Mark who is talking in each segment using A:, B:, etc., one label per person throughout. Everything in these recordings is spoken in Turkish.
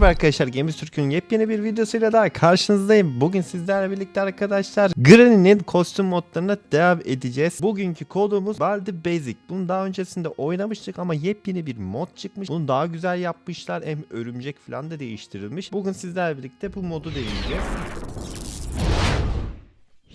A: Merhaba arkadaşlar Games Türk'ün yepyeni bir videosuyla daha karşınızdayım. Bugün sizlerle birlikte arkadaşlar Granny'nin kostüm modlarına devam edeceğiz. Bugünkü kodumuz Baldi Basic. Bunu daha öncesinde oynamıştık ama yepyeni bir mod çıkmış. Bunu daha güzel yapmışlar. Hem örümcek falan da değiştirilmiş. Bugün sizlerle birlikte bu modu deneyeceğiz.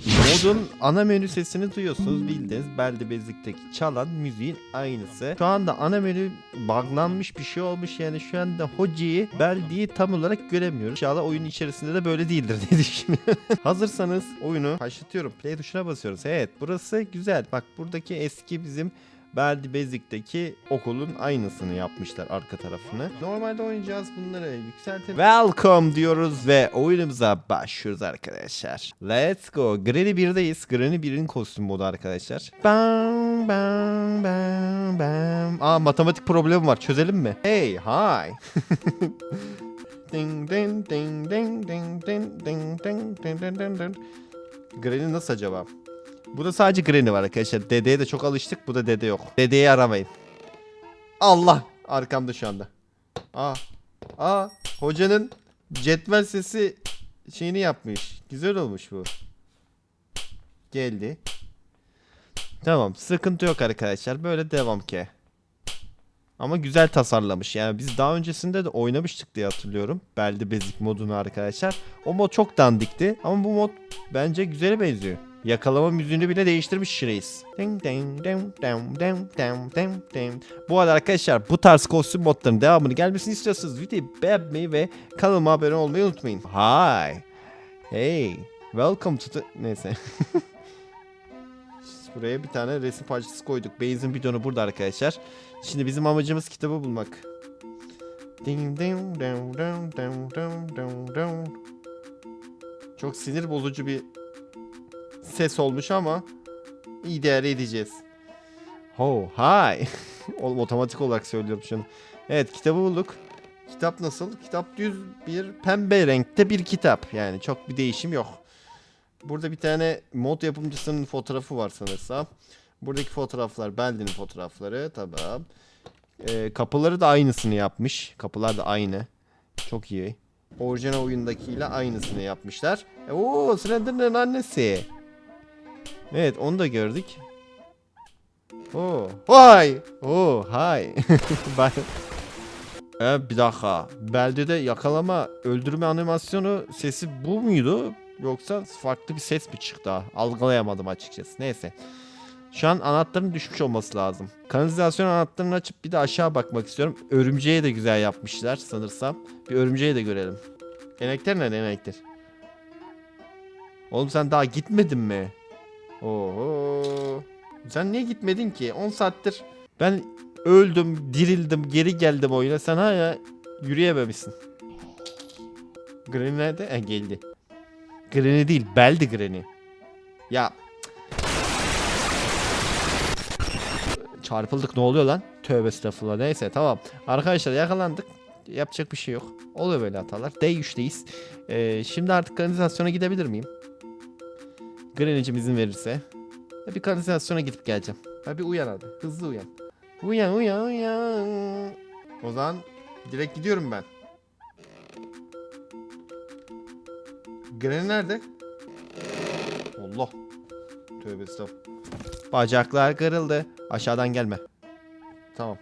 A: Modun ana menü sesini duyuyorsunuz bildiğiniz Baldi Basic'teki çalan müziğin aynısı. Şu anda ana menü buglanmış bir şey olmuş yani şu anda Hoji'yi Baldi'yi tam olarak göremiyoruz. İnşallah oyun içerisinde de böyle değildir diye düşünüyorum. Hazırsanız oyunu başlatıyorum. Play tuşuna basıyoruz. Evet burası güzel. Bak buradaki eski bizim Baldi Basic'teki okulun aynısını yapmışlar arka tarafını. Normalde oynayacağız bunları yükseltelim. Welcome diyoruz ve oyunumuza başlıyoruz arkadaşlar. Let's go. Granny 1'deyiz. Granny 1'in kostüm modu arkadaşlar. Bam bam bam bam. Aa matematik problemi var. Çözelim mi? Hey, hi. ding ding ding ding ding ding ding ding ding ding ding ding. Granny nasıl acaba? Burada sadece Granny var arkadaşlar. Dedeye de çok alıştık. Bu da dede yok. Dedeyi aramayın. Allah! Arkamda şu anda. Aa. Aa. Hocanın cetvel sesi şeyini yapmış. Güzel olmuş bu. Geldi. Tamam. Sıkıntı yok arkadaşlar. Böyle devam ki. Ama güzel tasarlamış. Yani biz daha öncesinde de oynamıştık diye hatırlıyorum. Beldi Bezik modunu arkadaşlar. O mod çok dandikti. Ama bu mod bence güzele benziyor. Yakalama müziğini bile değiştirmiş reis. Bu arada arkadaşlar bu tarz kostüm modlarının devamını gelmesini istiyorsanız videoyu beğenmeyi ve kanalıma abone olmayı unutmayın. Hi. Hey. Welcome to the... Neyse. Buraya bir tane resim parçası koyduk. Benzin bidonu burada arkadaşlar. Şimdi bizim amacımız kitabı bulmak. Çok sinir bozucu bir ses olmuş ama idare edeceğiz. Oh, hi. Oğlum otomatik olarak söylüyorum şunu. Evet kitabı bulduk. Kitap nasıl? Kitap düz bir pembe renkte bir kitap. Yani çok bir değişim yok. Burada bir tane mod yapımcısının fotoğrafı var sanırsam. Buradaki fotoğraflar Beldi'nin fotoğrafları. Tamam. Ee, kapıları da aynısını yapmış. Kapılar da aynı. Çok iyi. Orijinal oyundakiyle aynısını yapmışlar. E, Oo, Slender'ın annesi. Evet onu da gördük. Oo. Hay. Oo, hay. Bak. Ee, bir dakika. Belde'de yakalama, öldürme animasyonu sesi bu muydu? Yoksa farklı bir ses mi çıktı? Algılayamadım açıkçası. Neyse. Şu an anahtarın düşmüş olması lazım. Kanalizasyon anahtarını açıp bir de aşağı bakmak istiyorum. Örümceği de güzel yapmışlar sanırsam. Bir örümceği de görelim. Enekter nerede enekter? Oğlum sen daha gitmedin mi? Oho. Sen niye gitmedin ki? 10 saattir ben öldüm, dirildim, geri geldim oyuna. Sen hala yürüyememişsin. Granny nerede? E geldi. Granny değil, beldi Granny. Ya. Çarpıldık ne oluyor lan? Tövbe estağfurullah. Neyse tamam. Arkadaşlar yakalandık. Yapacak bir şey yok. Oluyor böyle hatalar. D3'teyiz. Ee, şimdi artık kanalizasyona gidebilir miyim? Granny'cim izin verirse. Ya bir kanalizasyona gidip geleceğim. Ha bir uyan hadi. Hızlı uyan. Uyan uyan uyan. O zaman direkt gidiyorum ben. Granny nerede? Allah. Tövbe estağfurullah. Bacaklar kırıldı. Aşağıdan gelme. Tamam.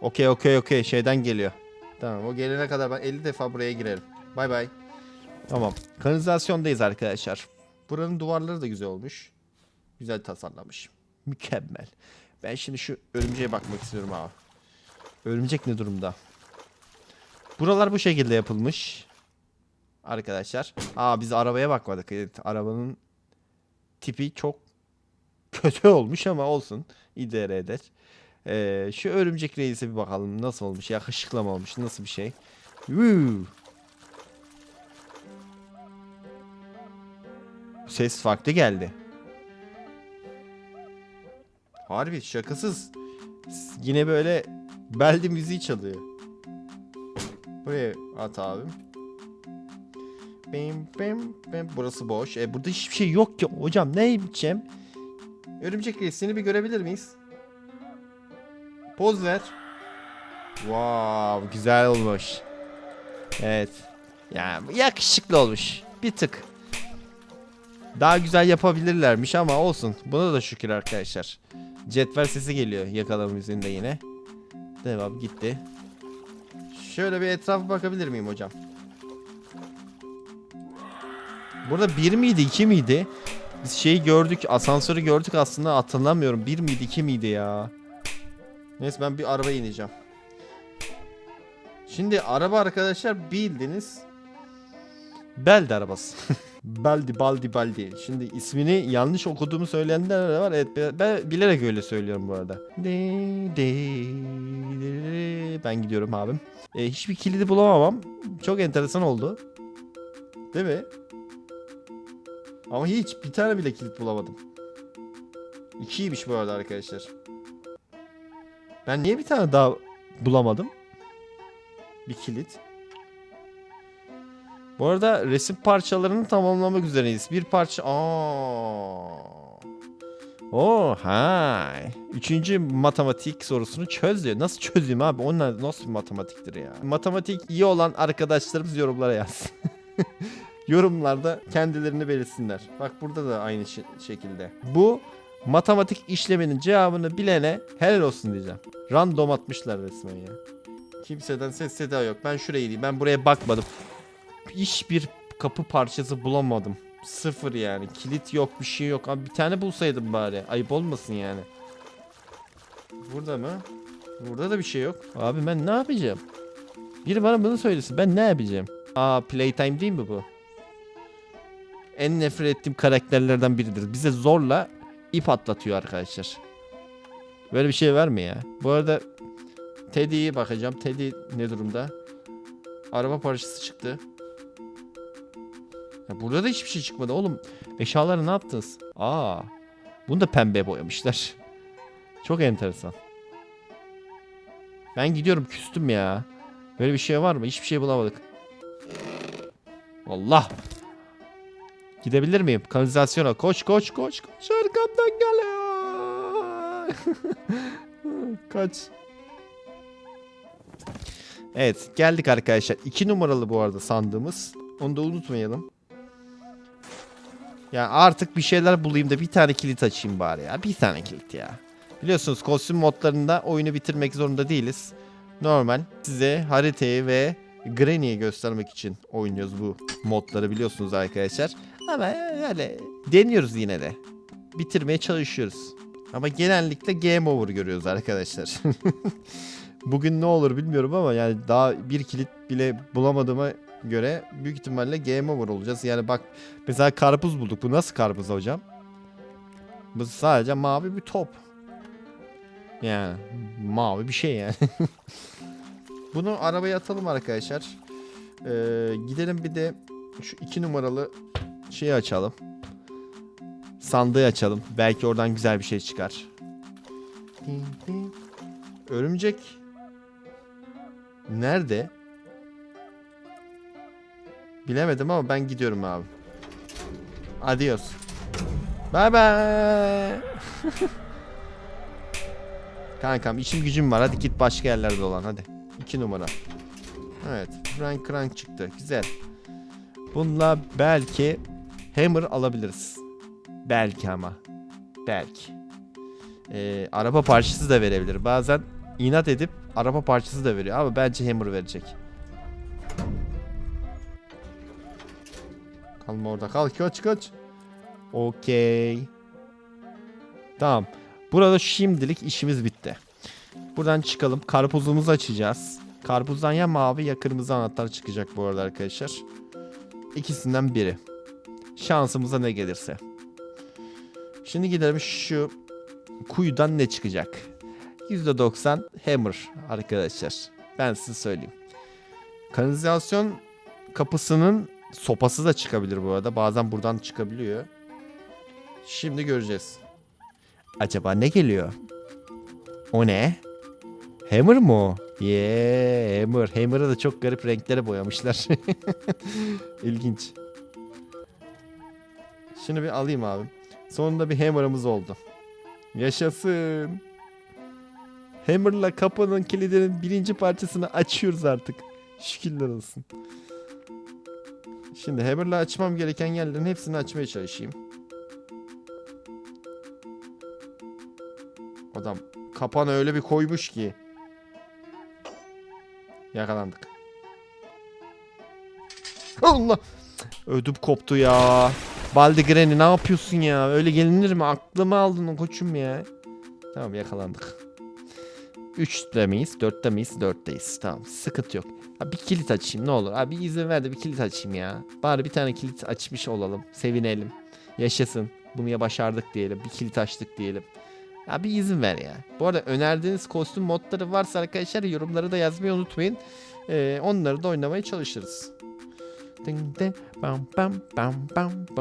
A: Okey okey okey şeyden geliyor. Tamam o gelene kadar ben 50 defa buraya girerim. Bay bay. Tamam. Kanalizasyondayız arkadaşlar. Buranın duvarları da güzel olmuş. Güzel tasarlamış. Mükemmel. Ben şimdi şu örümceğe bakmak istiyorum abi. Örümcek ne durumda? Buralar bu şekilde yapılmış. Arkadaşlar. Aa biz arabaya bakmadık. Evet, arabanın tipi çok kötü olmuş ama olsun. İdare eder. Ee, şu örümcek reise bir bakalım nasıl olmuş. Yakışıklı mı olmuş? Nasıl bir şey? Woo. Ses farklı geldi. Harbi şakasız. Yine böyle beldi müziği çalıyor. Buraya at abim. Bim bim bim. Burası boş. E burada hiçbir şey yok ki. Hocam ne yiyeceğim? Örümcek reisini bir görebilir miyiz? Poz ver. Wow, güzel olmuş. Evet. Ya yakışıklı olmuş. Bir tık. Daha güzel yapabilirlermiş ama olsun. Buna da şükür arkadaşlar. Cetvel sesi geliyor yakalama müziğinde yine. Devam gitti. Şöyle bir etrafa bakabilir miyim hocam? Burada bir miydi iki miydi? Biz şeyi gördük asansörü gördük aslında hatırlamıyorum. Bir miydi iki miydi ya? Neyse ben bir araba ineceğim. Şimdi araba arkadaşlar bildiniz. Beldi arabası. Baldi baldi baldi. Şimdi ismini yanlış okuduğumu söyleyenler de var. Evet ben- bilerek öyle söylüyorum bu arada. De, de, de. Ben gidiyorum abim. E, hiçbir kilidi bulamamam. Çok enteresan oldu. Değil mi? Ama hiç bir tane bile kilit bulamadım. İkiymiş bu arada arkadaşlar. Ben niye bir tane daha bulamadım? Bir kilit. Bu arada resim parçalarını tamamlamak üzereyiz. Bir parça... Aa. Oh hay. Üçüncü matematik sorusunu çöz diyor. Nasıl çözeyim abi? O na- nasıl bir matematiktir ya? Matematik iyi olan arkadaşlarımız yorumlara yazsın. Yorumlarda kendilerini belirsinler. Bak burada da aynı şe- şekilde. Bu matematik işleminin cevabını bilene helal olsun diyeceğim. Random atmışlar resmen ya. Kimseden ses seda yok. Ben şuraya gideyim. Ben buraya bakmadım. Hiçbir kapı parçası bulamadım. Sıfır yani. Kilit yok bir şey yok. Abi bir tane bulsaydım bari. Ayıp olmasın yani. Burada mı? Burada da bir şey yok. Abi ben ne yapacağım? Biri bana bunu söylesin. Ben ne yapacağım? Aa playtime değil mi bu? En nefret ettiğim karakterlerden biridir. Bize zorla ip atlatıyor arkadaşlar. Böyle bir şey var ya? Bu arada Teddy'ye bakacağım. Teddy ne durumda? Araba parçası çıktı. Ya burada da hiçbir şey çıkmadı oğlum. Eşyaları ne yaptınız? Aa. Bunu da pembe boyamışlar. Çok enteresan. Ben gidiyorum küstüm ya. Böyle bir şey var mı? Hiçbir şey bulamadık. Allah. Gidebilir miyim? Kanalizasyona. Koş koş koş koş. Arkamdan geliyor. Kaç. Evet geldik arkadaşlar. 2 numaralı bu arada sandığımız. Onu da unutmayalım. Ya artık bir şeyler bulayım da bir tane kilit açayım bari ya. Bir tane kilit ya. Biliyorsunuz kostüm modlarında oyunu bitirmek zorunda değiliz. Normal size haritayı ve Granny'i göstermek için oynuyoruz bu modları biliyorsunuz arkadaşlar. Ama öyle deniyoruz yine de. Bitirmeye çalışıyoruz. Ama genellikle game over görüyoruz arkadaşlar. Bugün ne olur bilmiyorum ama yani daha bir kilit bile bulamadığıma göre büyük ihtimalle game over olacağız. Yani bak mesela karpuz bulduk. Bu nasıl karpuz hocam? Bu sadece mavi bir top. Yani mavi bir şey yani. Bunu arabaya atalım arkadaşlar. Ee, gidelim bir de şu iki numaralı şeyi açalım. Sandığı açalım. Belki oradan güzel bir şey çıkar. Örümcek nerede? Bilemedim ama ben gidiyorum abi. Adios. Bye bye. Kankam işim gücüm var. Hadi git başka yerlerde olan hadi. 2 numara. Evet. Frank Crank çıktı. Güzel. Bununla belki Hammer alabiliriz. Belki ama. Belki. Ee, araba parçası da verebilir. Bazen inat edip araba parçası da veriyor. Ama bence Hammer verecek. Kalma orada. Kal kaç kaç. Okey. Tamam. Burada şimdilik işimiz bitti. Buradan çıkalım. Karpuzumuzu açacağız. Karpuzdan ya mavi ya kırmızı anahtar çıkacak bu arada arkadaşlar. İkisinden biri. Şansımıza ne gelirse. Şimdi gidelim şu kuyudan ne çıkacak? %90 hammer arkadaşlar. Ben size söyleyeyim. Kanalizasyon kapısının sopası da çıkabilir bu arada. Bazen buradan çıkabiliyor. Şimdi göreceğiz. Acaba ne geliyor? O ne? Hammer mı o? Yeah, Hammer. Hammer'ı da çok garip renklere boyamışlar. İlginç. Şunu bir alayım abi. Sonunda bir Hammer'ımız oldu. Yaşasın. Hammer'la kapının kilidinin birinci parçasını açıyoruz artık. Şükürler olsun. Şimdi Hammer'la açmam gereken yerlerin hepsini açmaya çalışayım. Adam kapağını öyle bir koymuş ki. Yakalandık. Allah! Ödüm koptu ya. Baldi Granny ne yapıyorsun ya? Öyle gelinir mi? Aklımı aldın koçum ya. Tamam yakalandık. 3'te miyiz? 4'te miyiz? 4'teyiz. Tamam sıkıntı yok. Ha, bir kilit açayım ne olur. Abi izin ver de bir kilit açayım ya. Bari bir tane kilit açmış olalım. Sevinelim. Yaşasın. Bunu ya başardık diyelim. Bir kilit açtık diyelim. Ya bir izin ver ya. Bu arada önerdiğiniz kostüm modları varsa arkadaşlar yorumları da yazmayı unutmayın. Ee, onları da oynamaya çalışırız.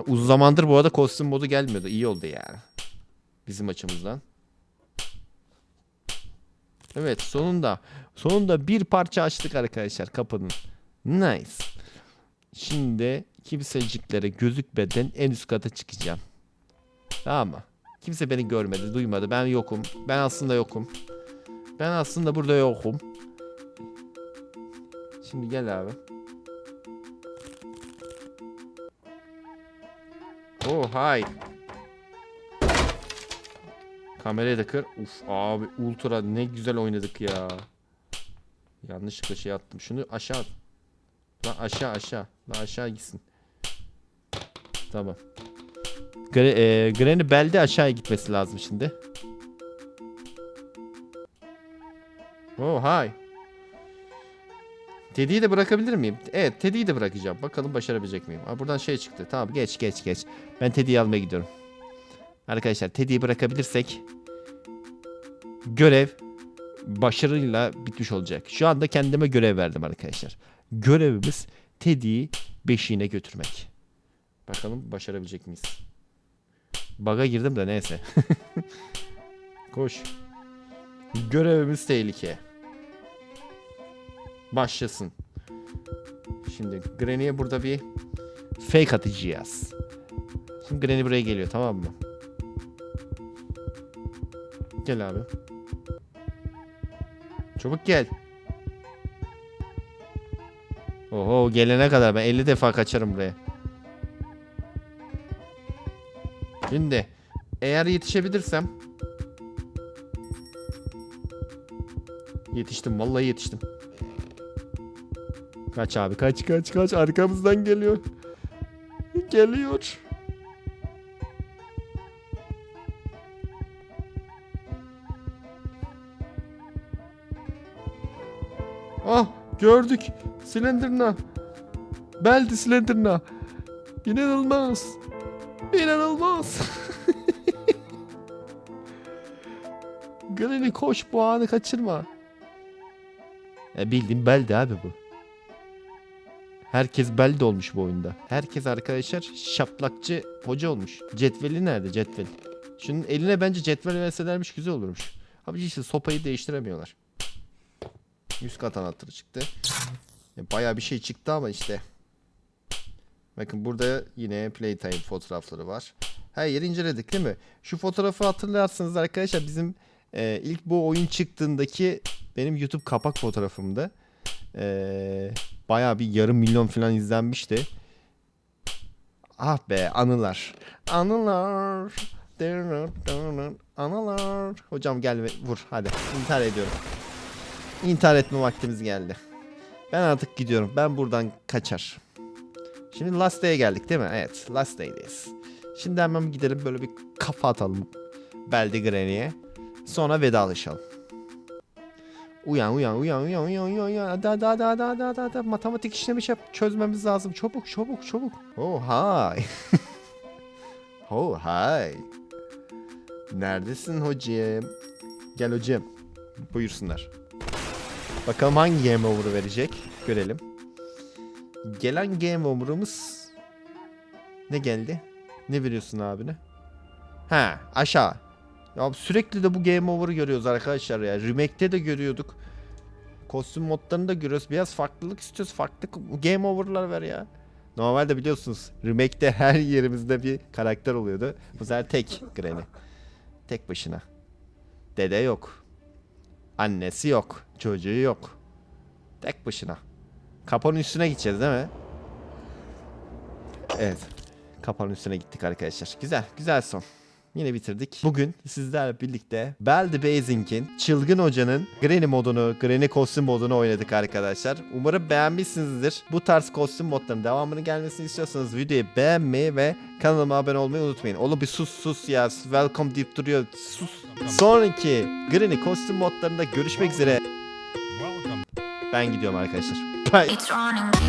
A: Uzun zamandır bu arada kostüm modu gelmiyordu. İyi oldu yani. Bizim açımızdan. Evet sonunda. Sonunda bir parça açtık arkadaşlar kapının. Nice. Şimdi kimseciklere gözükmeden en üst kata çıkacağım. Tamam mı? Kimse beni görmedi, duymadı. Ben yokum. Ben aslında yokum. Ben aslında burada yokum. Şimdi gel abi. Oh hay. Kamerayı da kır. Uf abi ultra ne güzel oynadık ya. Yanlışlıkla şey attım. Şunu aşağı at. Lan aşağı aşağı. Lan aşağı gitsin. Tamam. Gre e, Granny belde aşağıya gitmesi lazım şimdi. Oh hay. Teddy'yi de bırakabilir miyim? Evet Teddy'yi de bırakacağım. Bakalım başarabilecek miyim? Aa, buradan şey çıktı. Tamam geç geç geç. Ben Teddy'yi almaya gidiyorum. Arkadaşlar Teddy'yi bırakabilirsek görev başarıyla bitmiş olacak. Şu anda kendime görev verdim arkadaşlar. Görevimiz Teddy'yi beşiğine götürmek. Bakalım başarabilecek miyiz? Baga girdim de neyse. Koş. Görevimiz tehlike. Başlasın. Şimdi Granny'e burada bir fake atacağız. Şimdi Granny buraya geliyor tamam mı? Gel abi. Çabuk gel. Oho gelene kadar ben 50 defa kaçarım buraya. Şimdi eğer yetişebilirsem Yetiştim vallahi yetiştim. Kaç abi kaç kaç kaç arkamızdan geliyor. Geliyor. Gördük. Slenderna. Beldi Slenderna. İnanılmaz. İnanılmaz. Granny koş bu anı kaçırma. Ya bildiğin Beldi abi bu. Herkes Beldi olmuş bu oyunda. Herkes arkadaşlar şaplakçı hoca olmuş. Cetveli nerede cetvel? Şunun eline bence cetvel verselermiş güzel olurmuş. Abi işte sopayı değiştiremiyorlar. 100 kat anahtarı çıktı. Ya Bayağı bir şey çıktı ama işte. Bakın burada yine Playtime fotoğrafları var. Her yeri inceledik değil mi? Şu fotoğrafı hatırlarsınız arkadaşlar bizim e, ilk bu oyun çıktığındaki benim YouTube kapak fotoğrafımdı. E, bayağı bir yarım milyon falan izlenmişti. Ah be anılar. Anılar. Anılar. Hocam gel ve vur hadi. İntihar ediyorum. İntihar etme vaktimiz geldi. Ben artık gidiyorum. Ben buradan kaçar. Şimdi Last Day'e geldik değil mi? Evet. Last Day'deyiz. Şimdi hemen gidelim böyle bir kafa atalım. Beldi Granny'e. Sonra vedalaşalım. Uyan uyan uyan uyan uyan uyan uyan. Hadi hadi hadi hadi hadi hadi, hadi. Matematik işlemiş yap. Çözmemiz lazım. Çabuk çabuk çabuk. Oh hi. oh hi. Neredesin hocam? Gel hocam. Buyursunlar. Bakalım hangi game over'ı verecek. Görelim. Gelen game over'ımız ne geldi? Ne veriyorsun abine? Ha aşağı. Ya sürekli de bu game over'ı görüyoruz arkadaşlar ya. Remake'te de görüyorduk. Kostüm modlarını da görüyoruz. Biraz farklılık istiyoruz. Farklı game over'lar ver ya. Normalde biliyorsunuz remake'te her yerimizde bir karakter oluyordu. Bu sefer tek Granny. Tek başına. Dede yok. Annesi yok. Çocuğu yok. Tek başına. Kapının üstüne gideceğiz değil mi? Evet. Kapağın üstüne gittik arkadaşlar. Güzel. Güzel son. Yine bitirdik. Bugün sizlerle birlikte Bell the Basing'in Çılgın Hoca'nın Granny modunu, Granny kostüm modunu oynadık arkadaşlar. Umarım beğenmişsinizdir. Bu tarz kostüm modlarının devamını gelmesini istiyorsanız videoyu beğenmeyi ve kanalıma abone olmayı unutmayın. Oğlum bir sus sus ya. Welcome deyip duruyor. Sus. Sonraki Granny kostüm modlarında görüşmek üzere.
B: Welcome.
A: Ben gidiyorum arkadaşlar. Bye.